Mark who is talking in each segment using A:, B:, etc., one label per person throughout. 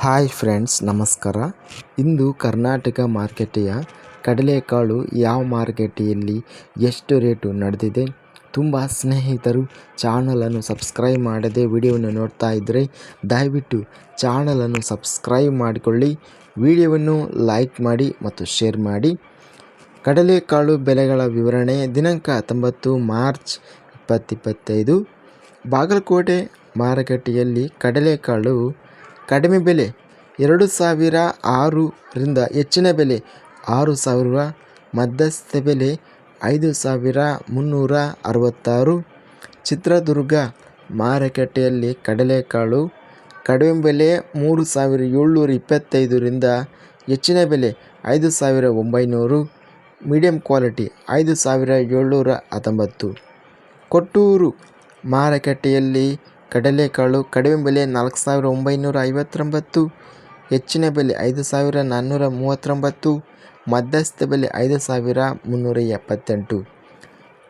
A: Hi friends, ನಮಸ್ಕಾರ. ಇಂದು ಕರ್ನಾಟಕ ಮಾರ್ಕೆಟೆಯ ಕಡಲೆಕಾಳು ಯಾವ ಮಾರುಕಟ್ಟೆಯಲ್ಲಿ ಎಷ್ಟು ರೇಟು ನಡೆದಿದೆ? ತುಂಬ ಸ್ನೇಹಿತರು ಚಾನಲನ್ನು ಸಬ್ಸ್ಕ್ರೈಬ್ ಮಾಡದೆ ವಿಡಿಯೋವನ್ನು ನೋಡ್ತಾ ಇದ್ದರೆ ದಯವಿಟ್ಟು ಚಾನಲನ್ನು ಸಬ್ಸ್ಕ್ರೈಬ್ ಮಾಡಿಕೊಳ್ಳಿ, ವಿಡಿಯೋವನ್ನು ಲೈಕ್ ಮಾಡಿ ಮತ್ತು ಶೇರ್ ಮಾಡಿ. ಕಡಲೆಕಾಳು ಬೆಲೆಗಳ ವಿವರಣೆ ದಿನಾಂಕ ಹತ್ತೊಂಬತ್ತು ಮಾರ್ಚ್ ಇಪ್ಪತ್ತಿಪ್ಪತ್ತೈದು ಬಾಗಲಕೋಟೆ ಮಾರುಕಟ್ಟೆಯಲ್ಲಿ ಕಡಲೆಕಾಳು ಕಡಿಮೆ ಬೆಲೆ ಎರಡು ಸಾವಿರ ಆರರಿಂದ ಹೆಚ್ಚಿನ ಬೆಲೆ ಆರು ಸಾವಿರ, ಮಧ್ಯಸ್ಥ ಬೆಲೆ ಐದು ಸಾವಿರ ಮುನ್ನೂರ ಅರವತ್ತಾರು. ಚಿತ್ರದುರ್ಗ ಮಾರುಕಟ್ಟೆಯಲ್ಲಿ ಕಡಲೆಕಾಳು ಕಡಿಮೆ ಬೆಲೆ ಮೂರು ಸಾವಿರ ಏಳ್ನೂರ ಇಪ್ಪತ್ತೈದರಿಂದ ಹೆಚ್ಚಿನ ಬೆಲೆ ಐದು ಸಾವಿರ ಒಂಬೈನೂರು. ಮೀಡಿಯಮ್ ಕ್ವಾಲಿಟಿ ಐದು ಸಾವಿರ ಏಳ್ನೂರ ಹತ್ತೊಂಬತ್ತು. ಕೊಟ್ಟೂರು ಮಾರುಕಟ್ಟೆಯಲ್ಲಿ ಕಡಲೆಕಾಳು ಕಡಿಮೆ ಬೆಲೆ ನಾಲ್ಕು ಸಾವಿರ ಒಂಬೈನೂರ ಐವತ್ತೊಂಬತ್ತು, ಹೆಚ್ಚಿನ ಬೆಲೆ ಐದು ಸಾವಿರ ನಾನ್ನೂರ ಮೂವತ್ತೊಂಬತ್ತು ಮಧ್ಯಸ್ಥ ಬೆಲೆ ಐದು ಸಾವಿರ ಮುನ್ನೂರ ಎಪ್ಪತ್ತೆಂಟು.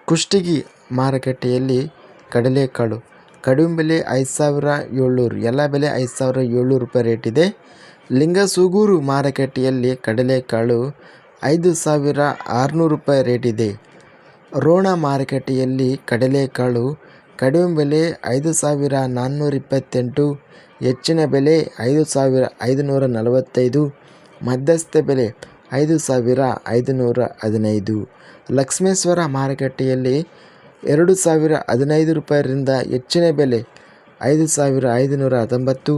A: ಕುಷ್ಟಗಿ ಮಾರುಕಟ್ಟೆಯಲ್ಲಿ ಕಡಲೆಕಾಳು ಕಡಿಮೆ ಬೆಲೆ ಐದು ಸಾವಿರ ಏಳ್ನೂರು, ಎಲ್ಲ ಬೆಲೆ ಐದು ಸಾವಿರ ಏಳ್ನೂರು ರೂಪಾಯಿ ರೇಟ್ ಇದೆ. ಲಿಂಗಸೂಗೂರು ಮಾರುಕಟ್ಟೆಯಲ್ಲಿ ಕಡಲೆಕಾಳು ಐದು ಸಾವಿರ ಆರುನೂರು ರೂಪಾಯಿ ರೇಟ್ ಇದೆ. ರೋಣ ಮಾರುಕಟ್ಟೆಯಲ್ಲಿ ಕಡಲೆಕಾಳು ಕಡಿಮೆ ಬೆಲೆ ಐದು ಸಾವಿರ ನಾನ್ನೂರ ಇಪ್ಪತ್ತೆಂಟು, ಹೆಚ್ಚಿನ ಬೆಲೆ ಐದು ಸಾವಿರ ಐದುನೂರ ನಲವತ್ತೈದು, ಮಧ್ಯಸ್ಥ ಬೆಲೆ ಐದು ಸಾವಿರ ಐದುನೂರ ಹದಿನೈದು. ಲಕ್ಷ್ಮೇಶ್ವರ ಮಾರುಕಟ್ಟೆಯಲ್ಲಿ ಎರಡು ಸಾವಿರ ಹದಿನೈದು ರೂಪಾಯಿರಿಂದ ಹೆಚ್ಚಿನ ಬೆಲೆ ಐದು ಸಾವಿರ ಐದುನೂರ ಹತ್ತೊಂಬತ್ತು,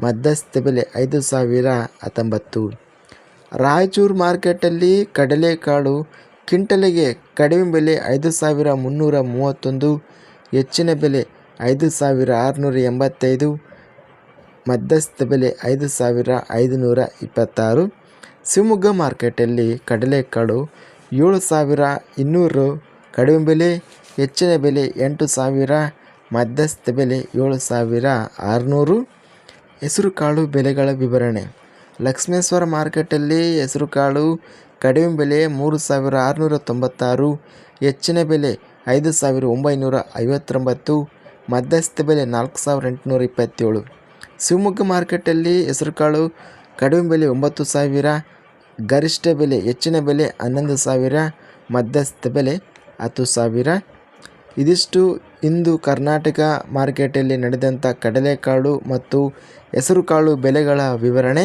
A: ಮಧ್ಯಸ್ಥ ಬೆಲೆ ಐದು ಸಾವಿರ ಹತ್ತೊಂಬತ್ತು. ರಾಯಚೂರು ಮಾರ್ಕೆಟಲ್ಲಿ ಕಡಲೆಕಾಳು ಕಿಂಟಲಿಗೆ ಕಡಿಮೆ ಬೆಲೆ ಐದು ಸಾವಿರ ಮುನ್ನೂರ ಮೂವತ್ತೊಂದು ಹೆಚ್ಚಿನ ಬೆಲೆ ಐದು ಸಾವಿರ ಆರುನೂರ ಎಂಬತ್ತೈದು, ಮಧ್ಯಸ್ಥ ಬೆಲೆ ಐದು ಸಾವಿರ ಐದುನೂರ ಇಪ್ಪತ್ತಾರು. ಶಿವಮೊಗ್ಗ ಮಾರ್ಕೆಟಲ್ಲಿ ಕಡಲೆಕಾಳು ಏಳು ಸಾವಿರ ಇನ್ನೂರು. ಕಡಿಮೆ ಬೆಲೆ, ಹೆಚ್ಚಿನ ಬೆಲೆ ಎಂಟು ಸಾವಿರ, ಮಧ್ಯಸ್ಥ ಬೆಲೆ ಏಳು ಸಾವಿರ ಆರುನೂರು. ಹೆಸರುಕಾಳು ಬೆಲೆಗಳ ವಿವರಣೆ. ಲಕ್ಷ್ಮೇಶ್ವರ ಮಾರ್ಕೆಟಲ್ಲಿ ಹೆಸರುಕಾಳು ಕಡಿಮೆ ಬೆಲೆ ಮೂರು ಸಾವಿರ ಆರುನೂರ ತೊಂಬತ್ತಾರು, ಹೆಚ್ಚಿನ ಬೆಲೆ ಐದು ಸಾವಿರ ಒಂಬೈನೂರ ಐವತ್ತೊಂಬತ್ತು, ಮಧ್ಯಸ್ಥ ಬೆಲೆ ನಾಲ್ಕು ಸಾವಿರ ಎಂಟುನೂರ ಇಪ್ಪತ್ತೇಳು. ಶಿವಮೊಗ್ಗ ಮಾರ್ಕೆಟಲ್ಲಿ ಹೆಸರುಕಾಳು ಕಡಿಮೆ ಬೆಲೆ ಒಂಬತ್ತು ಸಾವಿರ, ಗರಿಷ್ಠ ಬೆಲೆ ಹೆಚ್ಚಿನ ಬೆಲೆ ಹನ್ನೊಂದು ಸಾವಿರ, ಮಧ್ಯಸ್ಥ ಬೆಲೆ ಹತ್ತು ಸಾವಿರ. ಇದಿಷ್ಟು ಇಂದು ಕರ್ನಾಟಕ ಮಾರ್ಕೆಟಲ್ಲಿ ನಡೆದಂಥ ಕಡಲೆಕಾಳು ಮತ್ತು ಹೆಸರುಕಾಳು ಬೆಲೆಗಳ ವಿವರಣೆ.